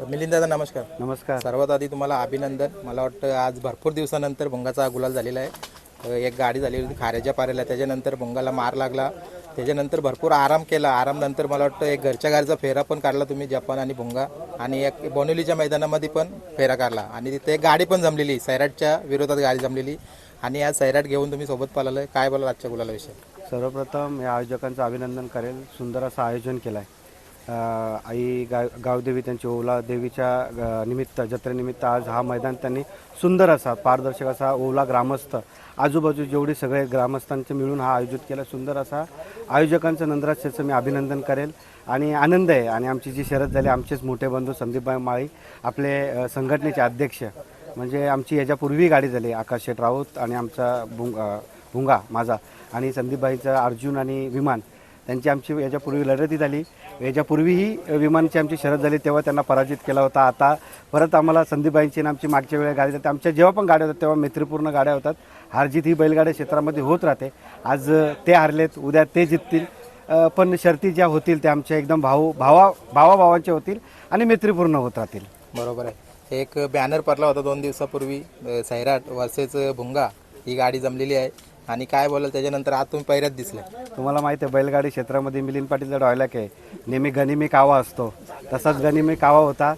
मिलिंद दादा नमस्कार. नमस्कार. सर्वात आधी तुम्हाला अभिनंदन. मला वाटतं आज भरपूर दिवसानंतर भुंगाचा गुलाल झालेला आहे. एक गाडी झालेली होती खाऱ्याच्या पाऱ्याला त्याच्यानंतर भुंगाला मार लागला. त्याच्यानंतर भरपूर आराम केला. आराम नंतर मला वाटतं एक घरच्या गाडीचा फेरा पण काढला तुम्ही जपान आणि भुंगा. आणि एक बोनिवलीच्या मैदानामध्ये पण फेरा काढला. आणि तिथे एक गाडी पण जमलेली. सैराटच्या विरोधात गाडी जमलेली. आणि आज सैराट घेऊन तुम्ही सोबत पाहिलं काय बोला आजच्या गुलालाविषयी? सर्वप्रथम या आयोजकांचं अभिनंदन करेल. सुंदर असं आयोजन केलं आहे आई गा गावदेवी त्यांची ओला देवीच्या निमित्त जत्रेनिमित्त आज हा मैदान त्यांनी सुंदर असा पारदर्शक असा ओला ग्रामस्थ आजूबाजू जेवढे सगळे ग्रामस्थांचे मिळून हा आयोजित केला सुंदर असा आयोजकांचं नंदराजचं मी अभिनंदन करेल. आणि आनंद आहे आणि आमची जी शरद झाली आमचेच मोठे बंधू संदीपभाई माळी आपले संघटनेचे अध्यक्ष म्हणजे आमची याच्यापूर्वी गाडी झाली आकाश शेठ राऊत आणि आमचा भुंग भुंगा माझा आणि संदीपबाईचा अर्जुन आणि विमान. त्यांची आमची याच्यापूर्वी लढती झाली. याच्यापूर्वीही विमानची आमची शरद झाली तेव्हा त्यांना पराजित केला होता. आता परत आम्हाला संदीपबाईंची आणि आमची मागच्या वेळेला गाडी जाते आमच्या जेव्हा पण गाड्या होतात तेव्हा मैत्रीपूर्ण गाड्या होतात. हारजीत ही बैलगाड्या क्षेत्रामध्ये होत राहते. आज ते हारलेत उद्या ते जिततील पण शर्ती ज्या होतील त्या आमच्या एकदम भाऊ भावा भावाभावांच्या होतील आणि मैत्रीपूर्ण होत राहतील. बरोबर आहे. एक बॅनर पडला होता दोन दिवसापूर्वी सैराट वर्सेस भुंगा. ही गाडी जमलेली आहे. आणि काय बोलाल त्याच्यानंतर आज तुम्ही पहिल्याच दिसले. तुम्हाला माहिती आहे बैलगाडी क्षेत्रामध्ये मिलिंद पाटीलचा डॉयलॅक आहे. नेहमी गनिमी कावा असतो. तसाच गनिमी कावा होता.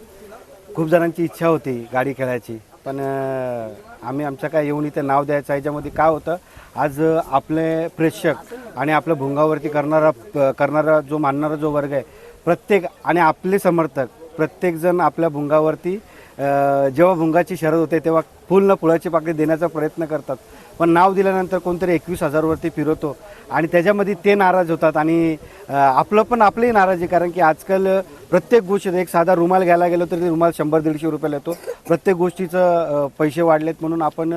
खूप जणांची इच्छा होती गाडी खेळायची. पण आम्ही आमच्या काय येऊन इथे नाव द्यायचं ह्याच्यामध्ये काय होतं? आज आपले प्रेक्षक आणि आपल्या भुंगावरती करणारा करणारा जो मानणारा जो वर्ग आहे प्रत्येक आणि आपले समर्थक प्रत्येकजण आपल्या भुंगावरती जेव्हा भुंगाची शरद होते तेव्हा फुल न फुलाची पाकळी देण्याचा प्रयत्न करतात. पण नाव दिल्यानंतर कोणतरी एकवीस हजारवरती फिरवतो. आणि त्याच्यामध्ये ते नाराज होतात आणि आपलं पण आपलंही नाराज आहे. कारण की आजकाल प्रत्येक गोष्टीत एक साधा रुमाल घ्यायला गेलो तरी ते रुमाल शंभर दीडशे रुपयाला येतो. प्रत्येक गोष्टीचं पैसे वाढलेत म्हणून आपण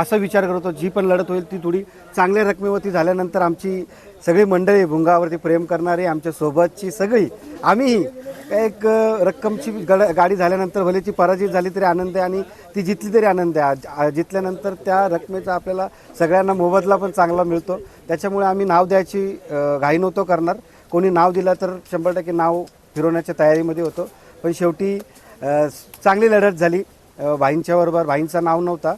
असा विचार करतो जी पण लढत होईल ती थोडी चांगल्या रकमेवरती झाल्यानंतर आमची सगळी मंडळी भुंगावरती प्रेम करणारी आमच्या सोबतची सगळी आम्हीही एक रक्कमची गड गाडी झाल्यानंतर भले ती पराजित झाली तरी आनंद आहे आणि ती जितली तरी आनंद आहे. आज- जितल्यानंतर त्या रकमेचा आपल्याला सगळ्यांना मोबदला पण चांगला मिळतो. त्याच्यामुळे आम्ही नाव द्यायची घाई नव्हतो करणार. कोणी नाव दिलं तर शंभर टक्के नाव फिरवण्याच्या तयारीमध्ये होतो. पण शेवटी चांगली लढत झाली. अं, भाईंच्या बरोबर भाईंचं नाव नव्हता.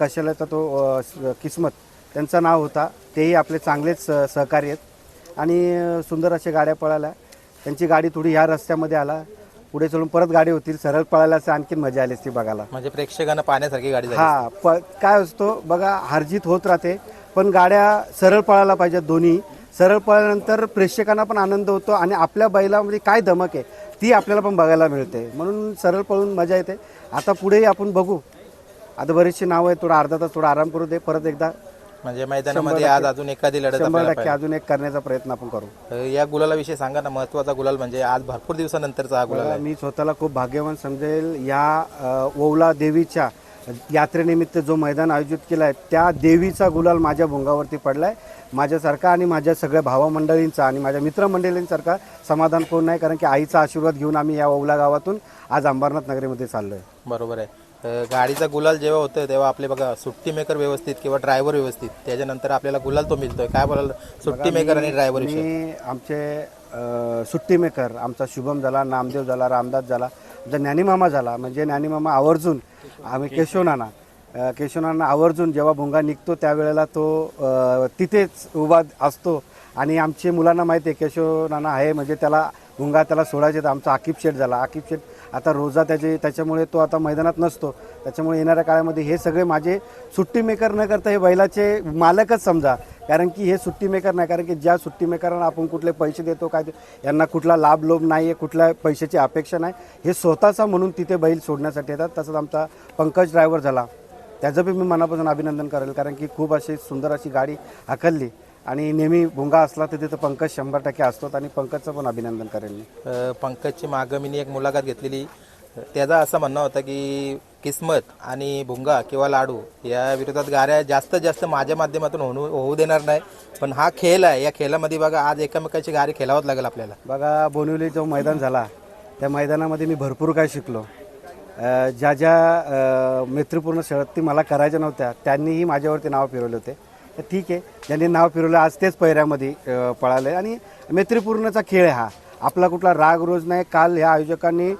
कशाला तर तो किस्मत त्यांचं नाव होता. तेही आपले चांगलेच अं, सहकारी आहेत. आणि सुंदर अशा गाड्या पळाल्या. त्यांची गाडी थोडी ह्या रस्त्यामध्ये आला. पुढे चलून परत गाडी होतील. सरळ पळायला असं आणखीन मजा आली असती बघायला. म्हणजे प्रेक्षकांना पाहण्यासारखी गाडी हा प काय असतो बघा हारजीत होत राहते. पण गाड्या सरळ पळायला पाहिजेत दोन्ही. सरळ पळाल्यानंतर प्रेक्षकांना पण आनंद होतो आणि आपल्या बैलामध्ये काय धमक आहे? ती आपल्याला पण बघायला मिळते. म्हणून सरळ पळून मजा येते. आता पुढेही आपण बघू. आता बरेचसे नावं आहेत थोडा अर्धा तास थोडा आराम करू दे परत एकदा म्हणजे मैदानामध्ये आज अजून एखादी लढत शंभर टक्के अजून एक करण्याचा प्रयत्न आपण करू. या गुलालाविषयी सांगा ना महत्त्वाचा गुलाल म्हणजे आज भरपूर दिवसानंतरचा हा गुलाल आहे. मी स्वतःला खूप भाग्यवान समजेल. या अ, ओवला देवीच्या यात्रेनिमित्त जो मैदान आयोजित केला आहे त्या देवीचा गुलाल माझ्या भुंगावरती पडला आहे माझ्यासारखा आणि माझ्या सगळ्या भावामंडळींचा आणि माझ्या मित्रमंडळींसारखा समाधान कोण नाही कारण की आईचा आशीर्वाद घेऊन आम्ही या ओवला गावातून आज अंबरनाथ नगरीमध्ये चाललो आहे बरोबर आहे. गाडीचा गुलाल जेव्हा होतं तेव्हा आपले बघा सुट्टी मेकर व्यवस्थित किंवा ड्रायव्हर व्यवस्थित त्याच्यानंतर आपल्याला गुलाल तो मिळतोय. काय बोलाल? सुट्टी मेकर आणि ड्रायव्हर मी आमचे अ, सुट्टी मेकर आमचा शुभम झाला नामदेव झाला रामदास झाला आमचा ज्ञानीमामा झाला म्हणजे ज्ञानीमामा आवर्जून आम्ही केशवनाना केशवनाना आवर्जून जेव्हा भुंगा निघतो त्यावेळेला तो तिथेच उभा असतो. आणि आमचे मुलांना माहिती आहे केशवनाना आहे म्हणजे त्याला भुंगा त्याला सोडायचे तर आमचा आकिब शेठ झाला. आकिब शेठ आता रोजा त्याचे त्याच्यामुळे तो आता मैदानात नसतो. त्याच्यामुळे येणाऱ्या काळामध्ये हे सगळे माझे सुट्टी मेकर न करता हे बैलाचे मालकच समजा. कारण की हे सुट्टी मेकर नाही कारण की ज्या सुट्टी मेकरांना आपण कुठले पैसे देतो काय यांना कुठला लाभ लोभ नाही आहे कुठल्या पैशाची अपेक्षा नाही. हे स्वतःचा म्हणून तिथे बैल सोडण्यासाठी येतात. तसंच आमचा पंकज ड्रायव्हर झाला. त्याचं बी मी मनापासून अभिनंदन करेल कारण की खूप अशी सुंदर अशी गाडी हाकलली. आणि नेहमी भुंगा असला तर तिथं पंकज शंभर टक्के असतोच आणि पंकजचं पण अभिनंदन करेल मी. अ, पंकजची मागं मी एक मुलाखत घेतलेली. त्याचा असं म्हणणं होतं की किस्मत आणि भुंगा किंवा लाडू या विरोधात गाड्या जास्तीत जास्त माझ्या माध्यमातून होऊ होऊ देणार नाही. पण हा खेळ आहे. या खेळामध्ये बघा आज एकमेकाची गाडी खेळावंच लागेल आपल्याला. बघा बोनिवली जो मैदान झाला त्या मैदानामध्ये मी भरपूर काय शिकलो. अ, ज्या ज्या अ, मैत्रीपूर्ण शर्यती मला करायच्या नव्हत्या त्यांनीही माझ्यावरती नाव फिरवले होते. तर ठीक आहे. ज्यांनी नाव फिरवलं आज तेच पहिऱ्यामध्ये पळालं आहे आणि मैत्रीपूर्णचा खेळ हा. आपला कुठला राग रोज नाही. काल ह्या आयोजकांनी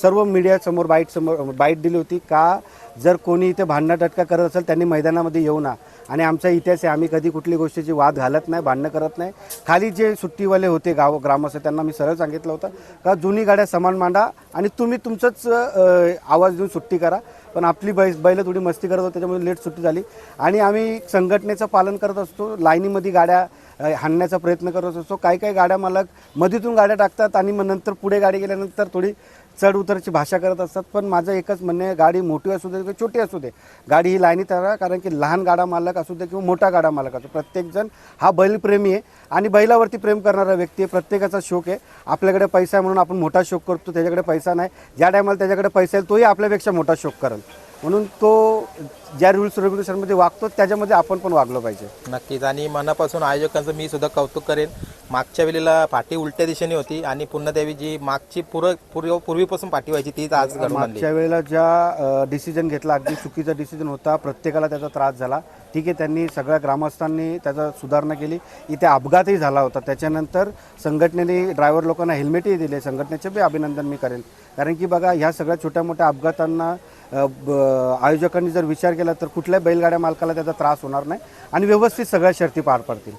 सर्व मीडियासमोर बाईट समोर बाईट दिली होती. का जर कोणी इथे भांडणं टटका करत असेल त्यांनी मैदानामध्ये येऊ ना. आणि आमचा इतिहास आहे आम्ही कधी कुठली गोष्टीची वाद घालत नाही भांडणं करत नाही. खाली जे सुट्टीवाले होते गाव ग्रामस्थ त्यांना मी सरळ सांगितलं होतं का जुनी गाड्या समान मांडा आणि तुम्ही तुमचंच आवाज देऊन सुट्टी करा. पण आपली बै बैलं थोडी मस्ती करत होती त्याच्यामुळे लेट सुट्टी झाली. आणि आम्ही संघटनेचं पालन करत असतो. लाईनीमध्ये गाड्या हाणण्याचा प्रयत्न करत असतो. काही काही गाड्या मालक मधीतून गाड्या टाकतात आणि मग नंतर पुढे गाडी गेल्यानंतर थोडी चढ उतरची भाषा करत असतात. पण माझं एकच म्हणणं आहे गाडी मोठी असू दे किंवा छोटी असू दे गाडी ही लाईनीत राहा. कारण की लहान गाडा मालक असू दे किंवा मोठा गाडा मालक असू प्रत्येकजण हा बैलप्रेमी आहे आणि बैलावरती प्रेम करणारा व्यक्ती आहे. प्रत्येकाचा शोक आहे. आपल्याकडे पैसा आहे म्हणून आपण मोठा शोक करतो त्याच्याकडे पैसा नाही. ज्या टायमाला त्याच्याकडे पैसा आहे तोही आपल्यापेक्षा मोठा शोक करेल. म्हणून तो ज्या रूल्स रेग्युलेशनमध्ये वागतो त्याच्यामध्ये आपण पण वागलो पाहिजे. नक्कीच. आणि मनापासून आयोजकांचं मी सुद्धा कौतुक करेन. मागच्या वेळेला पाठी उलट्या दिशेने होती आणि पुन्हा त्यावेळी जी मागची पूर्व पूर्व पूर्वीपासून पाठी व्हायची तीच आज मागच्या वेळेला ज्या डिसिजन घेतला अगदी चुकीचा डिसिजन होता प्रत्येकाला त्याचा त्रास झाला. ठीक आहे त्यांनी सगळ्या ग्रामस्थांनी त्याचा सुधारणा केली. इथे अपघातही झाला होता. त्याच्यानंतर संघटनेने ड्रायव्हर लोकांना हेल्मेटही दिले. संघटनेचे बी अभिनंदन मी करेन. कारण की बघा ह्या सगळ्या छोट्या मोठ्या अपघातांना आयोजकांनी जर विचार केला तर कुठल्याही बैलगाड्या मालकाला त्याचा त्रास होणार नाही आणि व्यवस्थित सगळ्या शर्ती पार पडतील.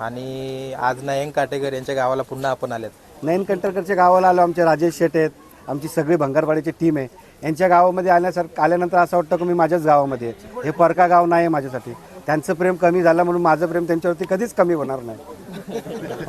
आणि आज नयन काटेकर यांच्या गावाला पुन्हा आपण आलेत. नयन कंटरकरच्या गावाला आलो. आमचे राजेश शेट आहेत. आमची सगळी भंगारवाडीची टीम आहे. यांच्या गावामध्ये आल्यासारखं आल्यानंतर असं वाटतं की मी माझ्याच गावामध्ये आहे. हे परका गाव नाही आहे माझ्यासाठी. त्यांचं प्रेम कमी झालं म्हणून माझं प्रेम त्यांच्यावरती कधीच कमी होणार नाही.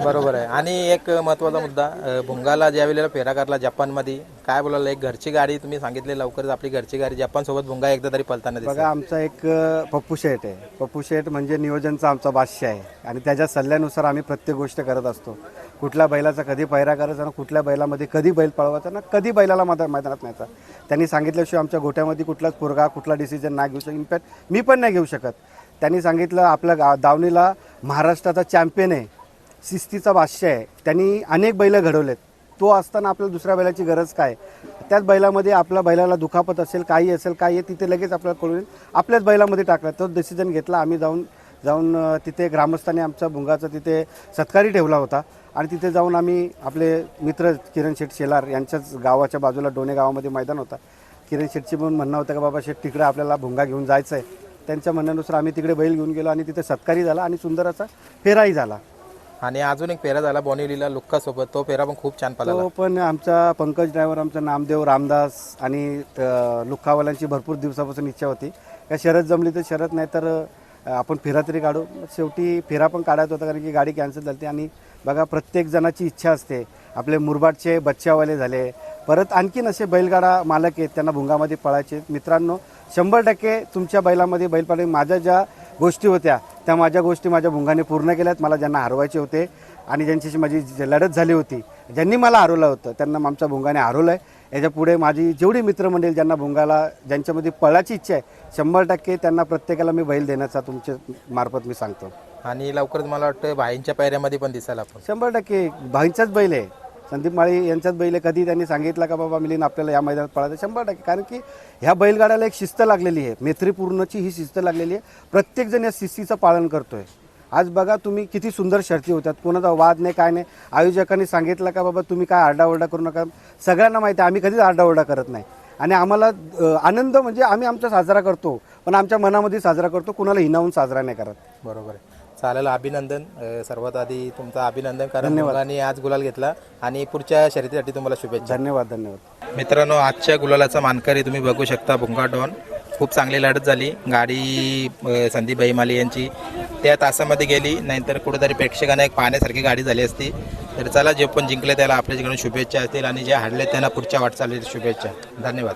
बरोबर आहे. आणि एक महत्त्वाचा मुद्दा अ, भुंगाला ज्या वेळेला फेरा करला जपानमध्ये काय बोलायला एक घरची गाडी तुम्ही सांगितले लवकरच आपली घरची गाडी जपानसोबत भुंगा एकदा तरी पलताना दिसत. बघा आमचा एक अ, पप्पू शेट आहे. पप्पू शेट म्हणजे नियोजनचा आमचा बादशाह आहे. आणि त्याच्या सल्ल्यानुसार आम्ही प्रत्येक गोष्ट करत असतो. कुठल्या बैलाचा कधी पैरा करायचा ना कुठल्या बैलामध्ये कधी बैल पळवायचा ना कधी बैलाला मैदा मैदानात न्यायचा. त्यांनी सांगितल्याशिवाय आमच्या गोट्यामध्ये कुठलाच पोरगा कुठला डिसिजन नाही घेऊ शकत. इनफॅक्ट मी पण नाही घेऊ शकत. त्यांनी सांगितलं आपल्या गा दावणीला महाराष्ट्राचा चॅम्पियन आहे. शिस्तीचा बादशाह आहे. त्यांनी अनेक बैलं घडवलेत. तो असताना आपल्याला दुसऱ्या बैलाची गरज काय? त्याच बैलामध्ये आपल्या बैलाला दुखापत असेल काही असेल काही आहे तिथे लगेच आपल्याला कळून येईल. आपल्याच बैलामध्ये टाकला. तो डिसिजन घेतला. आम्ही जाऊन जाऊन तिथे ग्रामस्थांनी आमचा भुंगाचा तिथे सत्कारी ठेवला होता. आणि तिथे जाऊन आम्ही आपले मित्र किरण शेठ शेलार यांच्याच गावाच्या बाजूला डोणे गावामध्ये मैदान होता. किरण शेठची पण म्हणणं होतं का बाबा शेठ तिकडे आपल्याला भुंगा घेऊन जायचं आहे त्यांच्या म्हणण्यानुसार आम्ही तिकडे बैल घेऊन गेलो आणि तिथे सत्कारी झाला आणि सुंदर असा फेराही झाला. आणि अजून एक फेरा झाला बोनिवलीला लुक्का सोबत तो फेरा पण खूप छान पळाला. तो पण आमचा पंकज ड्रायव्हर आमचा नामदेव रामदास आणि लुक्कावाल्यांची भरपूर दिवसापासून इच्छा होती. का शरद जमली तर शरद नाही तर आपण फेरा तरी काढू. शेवटी फेरा पण काढायचा होता कारण की गाडी कॅन्सल झाली आणि बघा प्रत्येक जणाची इच्छा असते. आपले मुरबाडचे बच्चावाले झाले. परत आणखीन असे बैलगाडा मालक आहेत त्यांना भुंगामध्ये पळायचे. मित्रांनो शंभर टक्के तुमच्या बैलामध्ये बैलपाडी माझ्या ज्या गोष्टी होत्या त्या माझ्या गोष्टी माझ्या भुंगाने पूर्ण केल्यात. मला ज्यांना हरवायचे होते आणि ज्यांच्याशी माझी लढत झाली होती ज्यांनी मला हरवलं होतं त्यांना आमच्या भुंगाने हरवलं आहे याच्यापुढे माझी जेवढी मित्रमंडळी ज्यांना भुंगाला ज्यांच्यामध्ये पळाची इच्छा आहे शंभर टक्के त्यांना प्रत्येकाला मी बैल देण्याचा तुमच्या मार्फत मी सांगतो. आणि लवकरच मला वाटतं भाईंच्या पायऱ्यामध्ये पण दिसायला आपण. शंभर टक्के. भाईंचाच बैल आहे. संदीप माळी यांच्याच बैल आहे. कधी त्यांनी सांगितलं का बाबा मिलिंद आपल्याला या मैदानात पळायचं? शंभर टक्के. कारण की ह्या बैलगाड्याला एक शिस्त लागलेली आहे. मैत्रीपूर्णची ही शिस्त लागलेली आहे. प्रत्येकजण या शिस्तीचं पालन करतोय. आज बघा तुम्ही किती सुंदर शर्ती होतात कोणाचा वाद नाही काय नाही. आयोजकांनी सांगितलं का बाबा तुम्ही काय आरडाओरडा करू नका. सगळ्यांना माहिती आहे आम्ही कधीच आरडाओरडा करत नाही. आणि आम्हाला आनंद म्हणजे आम्ही आमचा साजरा करतो पण आमच्या मनामध्ये साजरा करतो कुणाला हिनावून साजरा नाही करत. बरोबर आहे. चालेल अभिनंदन. सर्वात आधी तुमचं अभिनंदन कारण मुलांनी आज गुलाल घेतला आणि पुढच्या शर्यतीसाठी तुम्हाला शुभेच्छा. धन्यवाद धन्यवाद. मित्रांनो आजच्या गुलालाचा मानकरी तुम्ही बघू शकता भुंगा डॉन. खूप चांगली लढत झाली. गाडी संदीप भाईमाली यांची त्या तासामध्ये गेली. नाहीतर कुठेतरी प्रेक्षकांना एक पाहण्यासारखी गाडी झाली असती. तर चला जे पण जिंकले त्याला आपल्याकडून शुभेच्छा असतील आणि जे हाडले त्यांना पुढच्या वाटचालीत शुभेच्छा. धन्यवाद.